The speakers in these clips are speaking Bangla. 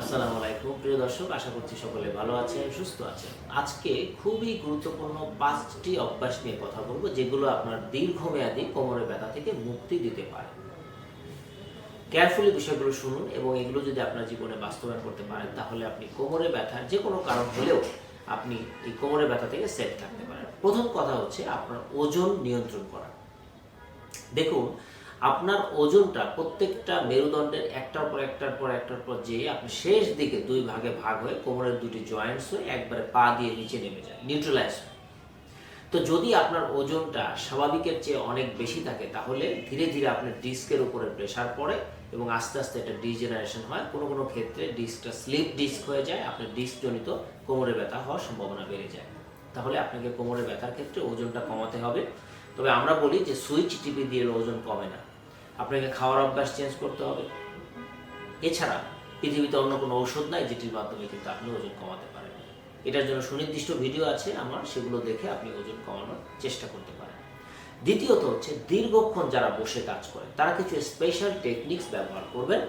আসসালামু আলাইকুম। প্রিয় দর্শক, আশা করছি সকলে ভালো আছেন, সুস্থ আছেন। আজকে খুবই গুরুত্বপূর্ণ পাঁচটি অভ্যাস নিয়ে কথা বলব, যেগুলো আপনার দীর্ঘমেয়াদী কোমরের ব্যথা থেকে মুক্তি দিতে পারে। কেয়ারফুলি বিষয়গুলো শুনুন এবং এগুলো যদি আপনার জীবনে বাস্তবায়ন করতে পারেন, তাহলে আপনি কোমরে ব্যথার যে কোনো কারণ হলেও আপনি এই কোমরে ব্যথা থেকে সেফ থাকতে পারেন। প্রথম কথা হচ্ছে আপনার ওজন নিয়ন্ত্রণ করা। দেখুন আপনার ওজনটা প্রত্যেকটা মেরুদণ্ডের একটার পর একটার পর একটার পর যে আপনি শেষ দিকে দুই ভাগে ভাগ হয়ে কোমরের দুটি জয়েন্টস হয়ে একবারে পা দিয়ে নিচে নেমে যায় নিউট্রালাইজ তো যদি আপনার ওজনটা স্বাভাবিকের চেয়ে অনেক বেশি থাকে, তাহলে ধীরে ধীরে আপনার ডিস্কের উপরে প্রেসার পড়ে এবং আস্তে আস্তে এটা ডিজেনারেশন হয়। কোনো কোনো ক্ষেত্রে ডিস্কটা স্লিপ ডিস্ক হয়ে যায় আপনার ডিস্কজনিত কোমরে ব্যথা হওয়ার সম্ভাবনা বেড়ে যায়। তাহলে আপনাকে কোমরে ব্যথার ক্ষেত্রে ওজনটা কমাতে হবে। তবে আমরা বলি যে সুইচ টিপি দিয়ে ওজন কমে না। আপনাকে খাওয়ার অভ্যাস চেঞ্জ করতে হবে। এছাড়া পৃথিবীতে অন্য কোনো ঔষধ নাই যেটির মাধ্যমে কিন্তু আপনি ওজন কমাতে পারেন। এটার জন্য সুনির্দিষ্ট ভিডিও আছে, আমার সেগুলো দেখে আপনি ওজন কমানোর চেষ্টা করতে পারেন। দ্বিতীয়ত হচ্ছে, দীর্ঘক্ষণ যারা বসে কাজ করে তারা কিছু স্পেশাল টেকনিক্স ব্যবহার করবেন,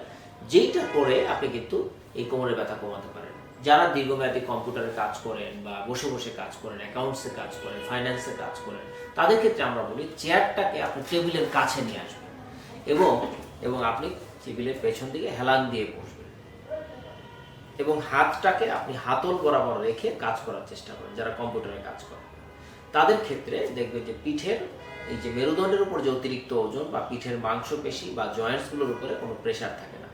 যেইটা করে আপনি কিন্তু এই কোমরের ব্যথা কমাতে পারেন। যারা দীর্ঘমেয়াদী কম্পিউটারে কাজ করেন বা বসে বসে কাজ করেন অ্যাকাউন্টসে কাজ করেন ফাইন্যান্সে কাজ করেন, তাদের ক্ষেত্রে আমরা বলি চেয়ারটাকে আপনি টেবিলের কাছে নিয়ে আসবেন। এবং এবং আপনি টেবিলের পেছন দিকে হেলান দিয়ে বসবেন। এবং হাতটাকে আপনি হাতল বরাবর রেখে কাজ করার চেষ্টা করেন, যারা কম্পিউটারে কাজ করে। তাদের ক্ষেত্রে দেখবেন যে পিঠের, এই যে মেরুদণ্ডের উপর যে অতিরিক্ত ওজন বা পিঠের মাংসপেশি বা জয়েন্টসগুলোর উপরে কোনো প্রেশার থাকে না।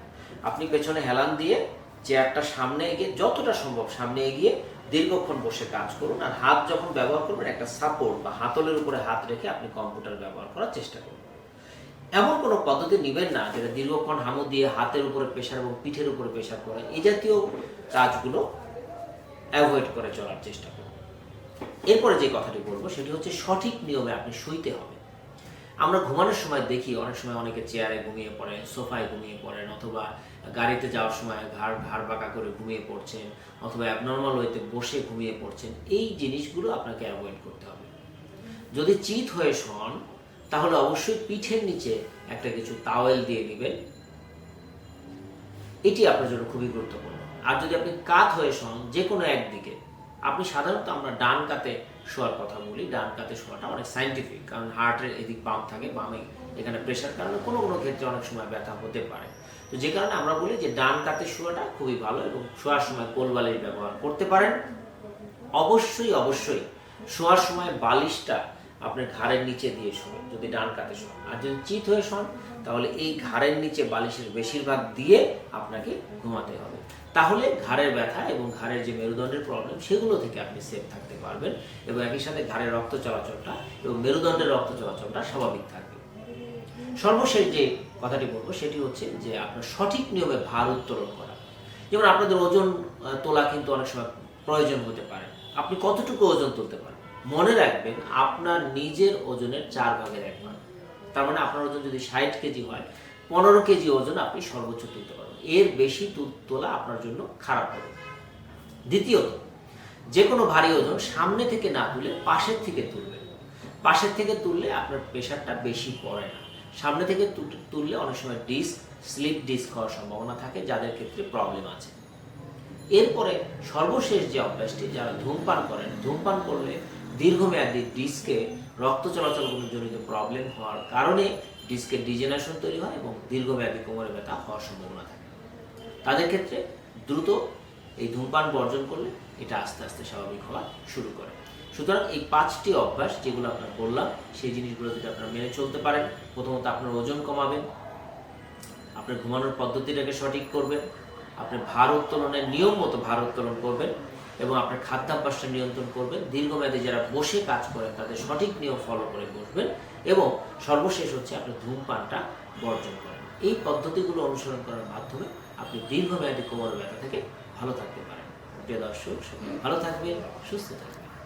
আপনি পেছনে হেলান দিয়ে চেয়ারটা সামনে এগিয়ে যতটা সম্ভব সামনে এগিয়ে দীর্ঘক্ষণ বসে কাজ করুন আর হাত যখন ব্যবহার করবেন, একটা সাপোর্ট বা হাতলের উপরে হাত রেখে আপনি কম্পিউটার ব্যবহার করার চেষ্টা করুন। এমন কোনো পদ্ধতি নেবেন না যেটা দীর্ঘক্ষণ হামু দিয়ে হাতের উপরে প্রেশার এবং পিঠের উপরে প্রেশার করে। এই জাতীয় কাজগুলো অ্যাভয়েড করে চলার চেষ্টা করুন। এরপরে যে কথাটি বলব, সেটি হচ্ছে সঠিক নিয়মে আপনি শুইতে হবে। আমরা ঘুমানোর সময় দেখি অনেক সময় অনেকে চেয়ারে ঘুমিয়ে পড়েন সোফায় ঘুমিয়ে পড়েন, অথবা গাড়িতে যাওয়ার সময় ঘাড় ঘাড় বাঁকা করে ঘুমিয়ে পড়ছেন, অথবা অ্যাবনর্মাল ওয়েতে বসে ঘুমিয়ে পড়ছেন। এই জিনিসগুলো আপনাকে অ্যাভয়েড করতে হবে। যদি চিত হয়ে শোন তাহলে অবশ্যই পিঠের নিচে একটা কিছু তাওয়েল দিয়ে নেবেন এটি আপনার জন্য খুবই গুরুত্বপূর্ণ। আর যদি আপনি কাত হয়ে শোন যে কোনো একদিকে আপনি সাধারণত আমরা ডান কাতে শোয়ার কথা বলি। ডান কাতে শোয়াটা অনেক সাইন্টিফিক কারণ হার্টের এদিক বাম থাকে, বামে এখানে প্রেশার কারণে কোনো কোনো ক্ষেত্রে অনেক সময় ব্যথা হতে পারে। তো যে কারণে আমরা বলি যে ডান কাতে শোয়াটা খুবই ভালো এবং শোয়ার সময় কোলবালিশ ব্যবহার করতে পারেন। অবশ্যই অবশ্যই শোয়ার সময় বালিশটা আপনার ঘাড়ের নিচে দিয়ে শোবেন যদি ডান কাতে শোন। আর যদি চিত হয়ে শোন, তাহলে এই ঘাড়ের নিচে বালিশের বেশিরভাগ দিয়ে আপনাকে ঘুমাতে হবে। তাহলে ঘাড়ের ব্যথা এবং ঘাড়ের যে মেরুদণ্ডের প্রবলেম সেগুলো থেকে আপনি সেফ থাকতে পারবেন এবং একই সাথে ঘাড়ের রক্ত চলাচলটা এবং মেরুদণ্ডের রক্ত চলাচলটা স্বাভাবিক থাকবে। সর্বশেষ যে কথাটি বলব, সেটি হচ্ছে যে আপনার সঠিক নিয়মে ভার উত্তোলন করা। যেমন আপনাদের ওজন তোলা কিন্তু অনেক সময় প্রয়োজন হতে পারে। আপনি কতটুকু ওজন তুলতে পারেন মনে রাখবেন, আপনার নিজের ওজনের চার ভাগের এক ভাগ। তার মানে আপনার ওজন যদি ষাট কেজি হয়, পনেরো কেজি ওজন আপনি সর্বোচ্চ তুলতে পারবেন। এর বেশি তোলা আপনার জন্য খারাপ হবে। দ্বিতীয়ত যে কোনো ভারী ওজন সামনে থেকে না তুলে পাশের থেকে তুলবেন। পাশের থেকে তুললে আপনার প্রেশারটা বেশি পড়ে না। সামনে থেকে তুললে অনেক সময় ডিস্ক, স্লিপ ডিস্ক হওয়ার সম্ভাবনা থাকে, যাদের ক্ষেত্রে প্রবলেম আছে। এরপরে সর্বশেষ যে অভ্যাসটি, যারা ধূমপান করেন, ধূমপান করলে দীর্ঘমেয়াদী ডিস্কে রক্ত চলাচল জনিত প্রবলেম হওয়ার কারণে ডিস্কের ডিজেনারেশন তৈরি হয় এবং দীর্ঘমেয়াদী কোমরে ব্যথা হওয়ার সম্ভাবনা থাকে। তাদের ক্ষেত্রে দ্রুত এই ধূমপান বর্জন করলে এটা আস্তে আস্তে স্বাভাবিক হওয়া শুরু করে। সুতরাং এই পাঁচটি অভ্যাস যেগুলো আপনার বললাম, সেই জিনিসগুলো যদি আপনারা মেনে চলতে পারেন, প্রথমত আপনার ওজন কমাবেন, আপনার ঘুমানোর পদ্ধতিটাকে সঠিক করবেন আপনি ভার উত্তোলনের নিয়ম মতো ভার উত্তোলন করবেন এবং আপনার খাদ্যাভ্যাসটা নিয়ন্ত্রণ করবেন। দীর্ঘমেয়াদে যারা বসে কাজ করেন, তাদের সঠিক নিয়ম ফলো করে বসবেন এবং সর্বশেষ হচ্ছে আপনার ধূমপানটা বর্জন করেন এই পদ্ধতিগুলো অনুসরণ করার মাধ্যমে আপনি দীর্ঘমেয়াদী কোমর ব্যথা থেকে ভালো থাকতে পারেন। প্রিয় দর্শক ভালো থাকবেন, সুস্থ থাকবেন।